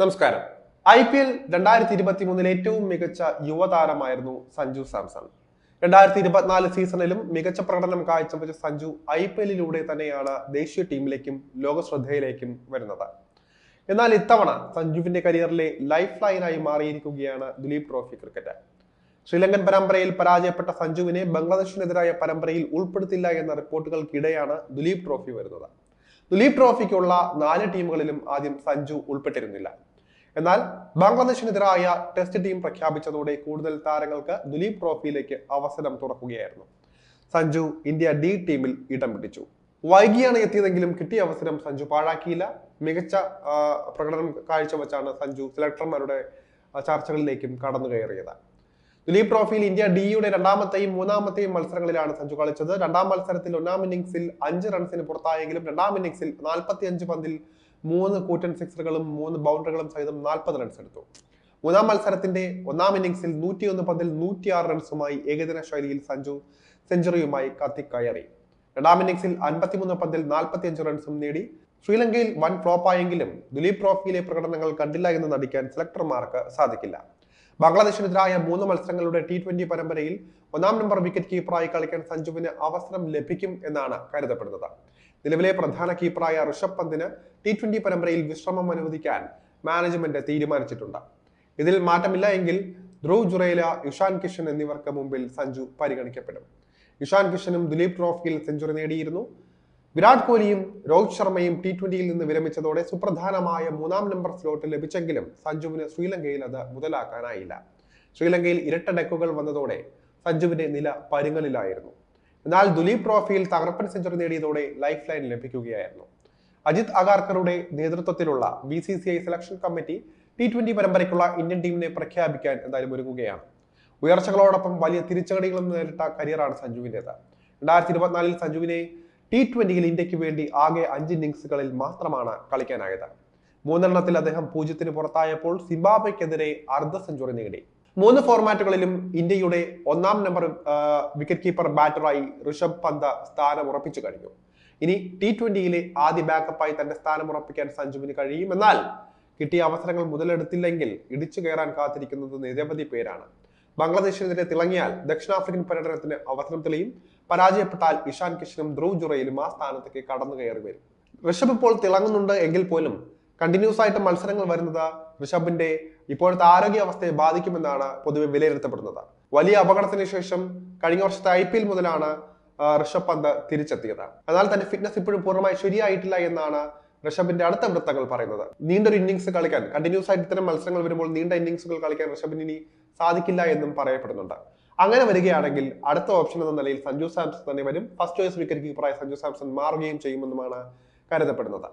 നമസ്കാരം. I P L രണ്ടായിരത്തി ഇരുപത്തി മൂന്നിൽ ഏറ്റവും മികച്ച യുവതാരമായിരുന്നു സഞ്ജു സാംസൺ. രണ്ടായിരത്തി ഇരുപത്തിനാല് സീസണിലും മികച്ച പ്രകടനം കാഴ്ചവെച്ച സഞ്ജു ഐ പി എല്ലിലൂടെ തന്നെയാണ് ദേശീയ ടീമിലേക്കും ലോക ശ്രദ്ധയിലേക്കും വരുന്നത്. എന്നാൽ ഇത്തവണ സഞ്ജുവിന്റെ കരിയറിലെ ലൈഫ് ലൈനായി മാറിയിരിക്കുകയാണ് ദുലീപ് ട്രോഫി ക്രിക്കറ്റ്. ശ്രീലങ്കൻ പരമ്പരയിൽ പരാജയപ്പെട്ട സഞ്ജുവിനെ ബംഗ്ലാദേശിനെതിരായ പരമ്പരയിൽ ഉൾപ്പെടുത്തില്ല എന്ന റിപ്പോർട്ടുകൾക്കിടെയാണ് ദുലീപ് ട്രോഫി വരുന്നത്. ദുലീപ് ട്രോഫിക്കുള്ള നാല് ടീമുകളിലും ആദ്യം സഞ്ജു ഉൾപ്പെട്ടിരുന്നില്ല. എന്നാൽ ബംഗ്ലാദേശിനെതിരായ ടെസ്റ്റ് ടീം പ്രഖ്യാപിച്ചതോടെ കൂടുതൽ താരങ്ങൾക്ക് ദുലീപ് ട്രോഫിയിലേക്ക് അവസരം തുറക്കുകയായിരുന്നു. സഞ്ജു ഇന്ത്യ ഡി ടീമിൽ ഇടം പിടിച്ചു. വൈകിയാണ് എത്തിയതെങ്കിലും കിട്ടിയ അവസരം സഞ്ജു പാഴാക്കിയില്ല. മികച്ച പ്രകടനം കാഴ്ചവെച്ചാണ് സഞ്ജു സെലക്ടർമാരുടെ ചർച്ചകളിലേക്കും കടന്നു കയറിയത്. ദുലീപ് ട്രോഫിയിൽ ഇന്ത്യ ഡിയുടെ രണ്ടാമത്തെയും മൂന്നാമത്തെയും മത്സരങ്ങളിലാണ് സഞ്ജു കളിച്ചത്. രണ്ടാം മത്സരത്തിൽ ഒന്നാം ഇന്നിംഗ്സിൽ അഞ്ച് റൺസിന് പുറത്തായെങ്കിലും രണ്ടാം ഇന്നിംഗ്സിൽ നാൽപ്പത്തി അഞ്ച് പന്തിൽ മൂന്ന് കൂറ്റൻ സിക്സറുകളും മൂന്ന് ബൗണ്ടറികളും സഹിതം നാൽപ്പത് റൺസ് എടുത്തു. മൂന്നാം മത്സരത്തിന്റെ ഒന്നാം ഇന്നിംഗ്സിൽ നൂറ്റിയൊന്ന് പന്തിൽ നൂറ്റിയാറ് റൺസുമായി ഏകദിന ശൈലിയിൽ സഞ്ജു സെഞ്ചുറിയുമായി കത്തിക്കയറി രണ്ടാം ഇന്നിംഗ്സിൽ അൻപത്തിമൂന്ന് പന്തിൽ നാൽപ്പത്തിയഞ്ച് റൺസും നേടി. ശ്രീലങ്കയിൽ വൻ ഫ്ലോപ്പായെങ്കിലും ദുലീപ് ട്രോഫിയിലെ പ്രകടനങ്ങൾ കണ്ടില്ല എന്ന് നടിക്കാൻ സെലക്ടർമാർക്ക് സാധിക്കില്ല. ബംഗ്ലാദേശിനെതിരായ മൂന്ന് മത്സരങ്ങളുടെ ടി ട്വന്റി പരമ്പരയിൽ ഒന്നാം നമ്പർ വിക്കറ്റ് കീപ്പറായി കളിക്കാൻ സഞ്ജുവിന് അവസരം ലഭിക്കും എന്നാണ് കരുതപ്പെടുന്നത്. നിലവിലെ പ്രധാന കീപ്പറായ ഋഷഭ് പന്തിന് ടി ട്വന്റി പരമ്പരയിൽ വിശ്രമം അനുവദിക്കാൻ മാനേജ്മെന്റ് തീരുമാനിച്ചിട്ടുണ്ട്. ഇതിൽ മാറ്റമില്ല എങ്കിൽ ധ്രുവ് ജുറേല ഇഷാൻ കിഷൻ എന്നിവർക്ക് മുമ്പിൽ സഞ്ജു പരിഗണിക്കപ്പെടും. ഇഷാൻ കിഷനും ദിലീപ് ട്രോഫിയിൽ സെഞ്ചുറി നേടിയിരുന്നു. വിരാട് കോഹ്ലിയും രോഹിത് ശർമ്മയും ടി ട്വന്റിയിൽ നിന്ന് വിരമിച്ചതോടെ സുപ്രധാനമായ മൂന്നാം നമ്പർ സ്ലോട്ട് ലഭിച്ചെങ്കിലും സഞ്ജുവിന് ശ്രീലങ്കയിൽ അത് മുതലാക്കാനായില്ല. ശ്രീലങ്കയിൽ ഇരട്ട ഡെക്കുകൾ വന്നതോടെ സഞ്ജുവിന്റെ നില പരുങ്ങലിലായിരുന്നു. എന്നാൽ ദുലീപ് ട്രോഫിയിൽ തകർപ്പൻ സെഞ്ചുറി നേടിയതോടെ ലൈഫ് ലൈൻ ലഭിക്കുകയായിരുന്നു. അജിത് അഗാർക്കറുടെ നേതൃത്വത്തിലുള്ള B C C I selection committee T twenty പരമ്പരയ്ക്കുള്ള Indian ടീമിനെ പ്രഖ്യാപിക്കാൻ എന്തായാലും ഒരുങ്ങുകയാണ്. ഉയർച്ചകളോടൊപ്പം വലിയ തിരിച്ചടികളും നേരിട്ട കരിയറാണ് സഞ്ജുവിന്റെത്. രണ്ടായിരത്തി ഇരുപത്തിനാലിൽ സഞ്ജുവിനെ ടി ട്വന്റിയിൽ ഇന്ത്യയ്ക്ക് വേണ്ടി ആകെ അഞ്ച് ഇന്നിംഗ്സുകളിൽ മാത്രമാണ് കളിക്കാനായത്. മൂന്നെണ്ണത്തിൽ അദ്ദേഹം പൂജ്യത്തിന് പുറത്തായപ്പോൾ സിംബാബ്വെക്കെതിരെ അർദ്ധ സെഞ്ചുറി നേടി. മൂന്ന് ഫോർമാറ്റുകളിലും ഇന്ത്യയുടെ ഒന്നാം നമ്പർ വിക്കറ്റ് കീപ്പർ ബാറ്ററായി ഋഷഭ് പന്ത് സ്ഥാനം ഉറപ്പിച്ചു കഴിഞ്ഞു. ഇനി ടി ട്വന്റിയിലെ ആദ്യ ബാക്കപ്പായി തന്റെ സ്ഥാനം ഉറപ്പിക്കാൻ സഞ്ജുവിന് കഴിയും. എന്നാൽ കിട്ടിയ അവസരങ്ങൾ മുതലെടുത്തില്ലെങ്കിൽ ഇടിച്ചു കയറാൻ കാത്തിരിക്കുന്നത് നിരവധി പേരാണ്. ബംഗ്ലാദേശിനെതിരെ തിളങ്ങിയാൽ ദക്ഷിണാഫ്രിക്കൻ പര്യടനത്തിന് അവസരം തെളിയും. പരാജയപ്പെട്ടാൽ ഇഷാൻ കിഷനും ധ്രുവ് ജുറയിലും ആ സ്ഥാനത്തേക്ക് കടന്നു കയറി വരും. ഋഷഭ് ഇപ്പോൾ തിളങ്ങുന്നുണ്ട് എങ്കിൽ പോലും. കണ്ടിന്യൂസ് ആയിട്ട് മത്സരങ്ങൾ വരുന്നത് ഋഷഭിന്റെ ഇപ്പോഴത്തെ ആരോഗ്യാവസ്ഥയെ ബാധിക്കുമെന്നാണ് പൊതുവെ വിലയിരുത്തപ്പെടുന്നത്. വലിയ അപകടത്തിന് ശേഷം കഴിഞ്ഞ വർഷത്തെ ഐ മുതലാണ് ഋഷഭ് പന്ത് തിരിച്ചെത്തിയത്. എന്നാൽ തന്റെ ഫിറ്റ്നസ് ഇപ്പോഴും പൂർണമായി ശരിയായിട്ടില്ല എന്നാണ് ഋഷഭിന്റെ അടുത്ത വൃത്തങ്ങൾ പറയുന്നത്. നീണ്ടൊരു ഇന്നിങ്സ് കളിക്കാൻ കണ്ടിന്യൂസ് ആയിട്ട് ഇത്തരം മത്സരങ്ങൾ വരുമ്പോൾ നീണ്ട ഇന്നിങ്സുകൾ കളിക്കാൻ ഋഷഭിന് ഇനി സാധിക്കില്ല എന്നും പറയപ്പെടുന്നുണ്ട്. അങ്ങനെ വരികയാണെങ്കിൽ അടുത്ത ഓപ്ഷൻ എന്ന നിലയിൽ സഞ്ജു സാംസൺ തന്നെ വരും. ഫസ്റ്റ് ചോയ്സ് വിക്കറ്റ് കീപ്പറായ സഞ്ജു സാംസൺ മാറുകയും ചെയ്യുമെന്നുമാണ് കരുതപ്പെടുന്നത്.